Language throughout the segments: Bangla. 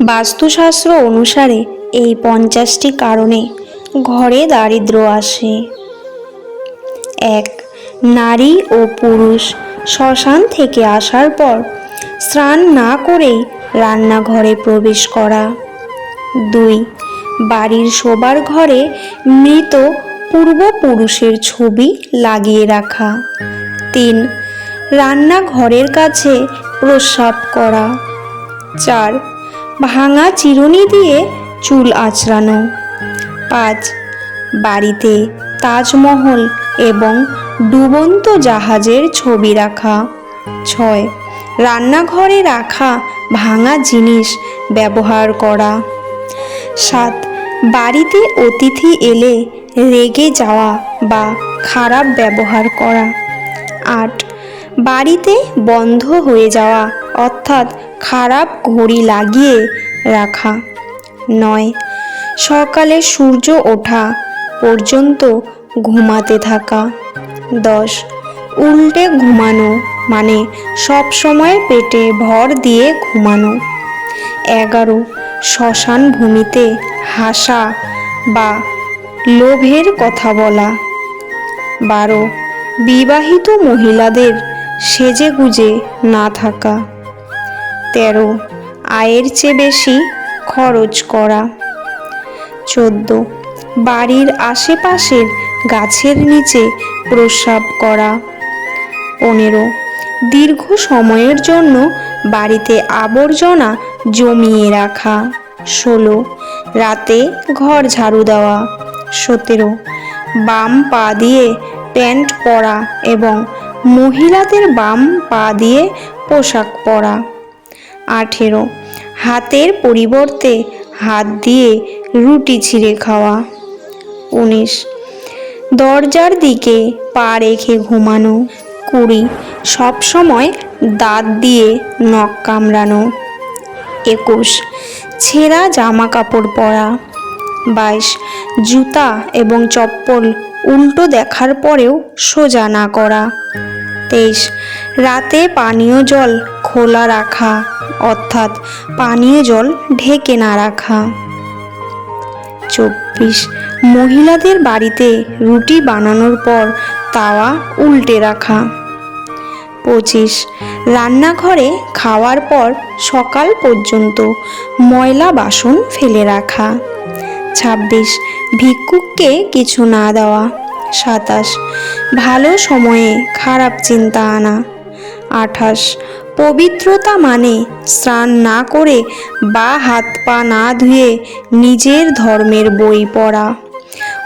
বাস্তুশাস্ত্র অনুসারে এই পঞ্চাশটি কারণে ঘরে দারিদ্র আসে। এক, নারী ও পুরুষ শ্মশান থেকে আসার পর স্নান না করেই রান্নাঘরে প্রবেশ করা। দুই, বাড়ির শোবার ঘরে মৃত পূর্বপুরুষের ছবি লাগিয়ে রাখা। তিন, রান্নাঘরের কাছে প্রস্রাব করা। চার ভাঙা চিরুনি দিয়ে চুল আঁচড়ানো পাঁচ, বাড়িতে তাজমহল এবং ডুবন্ত জাহাজের ছবি রাখা। ছয়, রান্নাঘরে রাখা ভাঙা জিনিস ব্যবহার করা। সাত, বাড়িতে অতিথি এলে রেগে যাওয়া বা খারাপ ব্যবহার করা। আট, বাড়িতে বন্ধ হয়ে যাওয়া অর্থাৎ খারাপ ঘড়ি লাগিয়ে রাখা। নয়, সকালে সূর্য ওঠা পর্যন্ত ঘুমাতে থাকা। দশ, উল্টে ঘুমানো মানে সব সময় পেটে ভর দিয়ে ঘুমানো। এগারো, শ্মশান ভূমিতে হাসা বা লোভের কথা বলা। বারো, বিবাহিত মহিলাদের সেজে গুজে না থাকা। তেরো। আয়ের চেয়ে বেশি খরচ করা। চোদ্দ। বাড়ির আশেপাশের গাছের নিচে প্রস্রাব করা। পনেরো। দীর্ঘ সময়ের জন্য বাড়িতে আবর্জনা জমিয়ে রাখা। ষোলো। রাতে ঘর ঝাড়ু দেওয়া। সতেরো। বাম পা দিয়ে প্যান্ট পরা এবং মহিলাদের বাম পা দিয়ে পোশাক পরা। আঠেরো। হাতের পরিবর্তে হাত দিয়ে রুটি ছিঁড়ে খাওয়া। উনিশ। দরজার দিকে পা রেখে ঘুমানো। কুড়ি। সবসময় দাঁত দিয়ে নখ কামড়ানো। একুশ। ছেঁড়া জামা কাপড় পরা। বাইশ। জুতা এবং চপ্পল উল্টো দেখার পরেও সোজা না করা। তেইশ। রাতে পানীয় জল খোলা রাখা। অর্থাৎ পানীয় জল ঢেকে না রাখা। চব্বিশ, মহিলাদের বাড়িতে রুটি বানানোর পর তাওয়া উল্টে রাখা। পঁচিশ, রান্নাঘরে খাওয়ার পর সকাল পর্যন্ত ময়লা বাসন ফেলে রাখা। ছাব্বিশ, ভিক্ষুককে কিছু না দেওয়া। সাতাশ, ভালো সময়ে খারাপ চিন্তা আনা। আঠাশ পবিত্রতা মানে স্নান না করে বা হাত পা না ধুয়ে নিজের ধর্মের বই পড়া।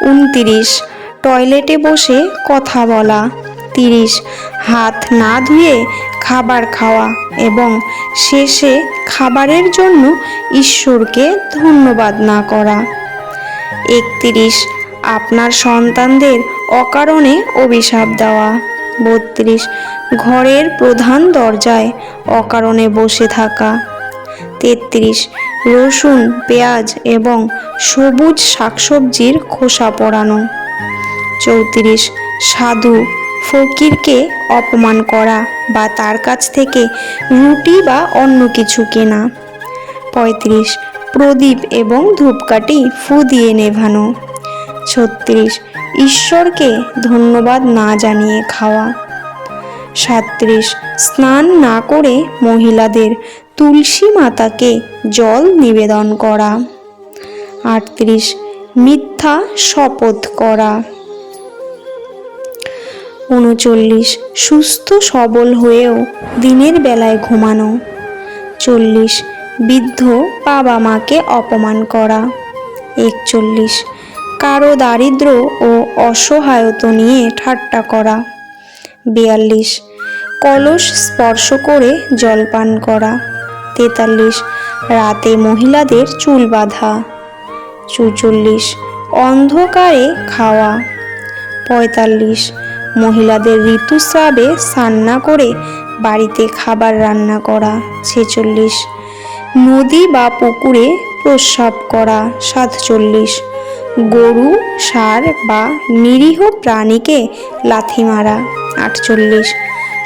উনতিরিশ, টয়লেটে বসে কথা বলা। তিরিশ, হাত না ধুয়ে খাবার খাওয়া এবং শেষে খাবারের জন্য ঈশ্বরকে ধন্যবাদ না করা। একত্রিশ, আপনার সন্তানদের অকারণে অভিশাপ দেওয়া। বত্রিশ। ঘরের প্রধান দরজায় অকারণে বসে থাকা। তেত্রিশ। রসুন, পেঁয়াজ এবং সবুজ শাকসবজির খোসা পরানো। চৌত্রিশ। সাধু, ফকিরকে অপমান করা বা তার কাছ থেকে রুটি বা অন্য কিছু কেনা। পঁয়ত্রিশ। প্রদীপ এবং ধূপকাঠি ফু দিয়ে নেভানো। ছত্রিশ। ঈশ্বরকে ধন্যবাদ না জানিয়ে খাওয়া। সাত্রিশ স্নান না করে মহিলাদের তুলসী মাতাকে জল নিবেদন করা। আটত্রিশ, মিথ্যা শপথ করা। উনচল্লিশ, সুস্থ সবল হয়েও দিনের বেলায় ঘুমানো। চল্লিশ, বৃদ্ধ বাবা মাকে অপমান করা। একচল্লিশ কারও দারিদ্র ও অসহায়ত নিয়ে ঠাট্টা করা। বিয়াল্লিশ। কলস স্পর্শ করে জলপান করা। তেতাল্লিশ। রাতে মহিলাদের চুল বাঁধা। চুচল্লিশ। অন্ধকারে খাওয়া। পঁয়তাল্লিশ। মহিলাদের ঋতুস্রাবে স্নান করে বাড়িতে খাবার রান্না করা। ছেচল্লিশ। নদী বা পুকুরে প্রস্রাব করা। সাতচল্লিশ। গরু, ষাঁড় বা নিরীহ প্রাণীকে লাথি মারা। আটচল্লিশ।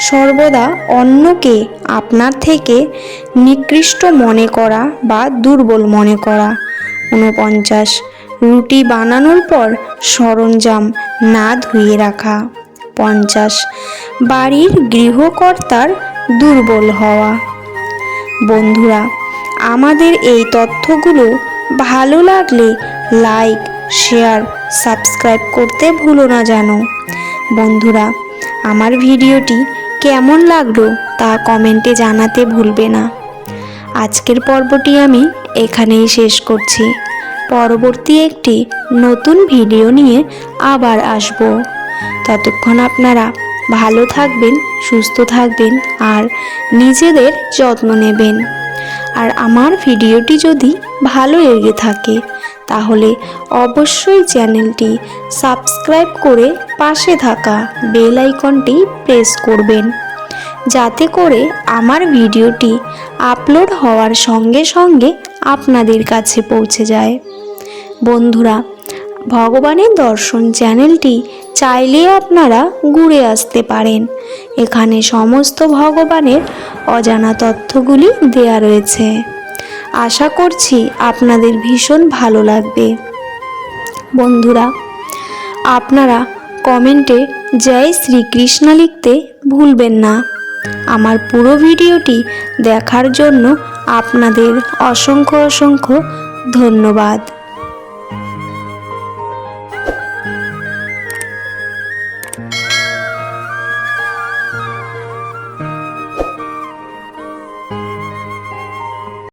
সর্বদা অন্যকে আপনার থেকে নিকৃষ্ট মনে করা বা দুর্বল মনে করা। ঊনপঞ্চাশ। রুটি বানানোর পর সরঞ্জাম না ধুয়ে রাখা। পঞ্চাশ। বাড়ির গৃহকর্তার দুর্বল হওয়া। বন্ধুরা, আমাদের এই তথ্যগুলো ভালো লাগলে লাইক শেয়ার সাবস্ক্রাইব করতে ভুলো না জানো। বন্ধুরা, আমার ভিডিওটি কেমন লাগল তা কমেন্টে জানাতে ভুলবে না। আজকের পর্বটি আমি এখানেই শেষ করছি। পরবর্তী একটি নতুন ভিডিও নিয়ে আবার আসব। ততক্ষণ আপনারা ভালো থাকবেন, সুস্থ থাকবেন আর নিজেদের যত্ন নেবেন। আর আমার ভিডিওটি যদি ভালো লেগে থাকে, তাহলে অবশ্যই চ্যানেলটি সাবস্ক্রাইব করে পাশে থাকা বেল আইকনটি প্রেস করবেন, যাতে করে আমার ভিডিওটি আপলোড হওয়ার সঙ্গে সঙ্গে আপনাদের কাছে পৌঁছে যায়। বন্ধুরা, ভগবানের দর্শন চ্যানেলটি চাইলে আপনারা ঘুরে আসতে পারেন। এখানে সমস্ত ভগবানের অজানা তথ্যগুলি দেয়া রয়েছে। আশা করছি আপনাদের ভীষণ ভালো লাগবে। বন্ধুরা, আপনারা কমেন্টে জয় শ্রীকৃষ্ণ লিখতে ভুলবেন না। আমার পুরো ভিডিওটি দেখার জন্য আপনাদের অসংখ্য অসংখ্য ধন্যবাদ।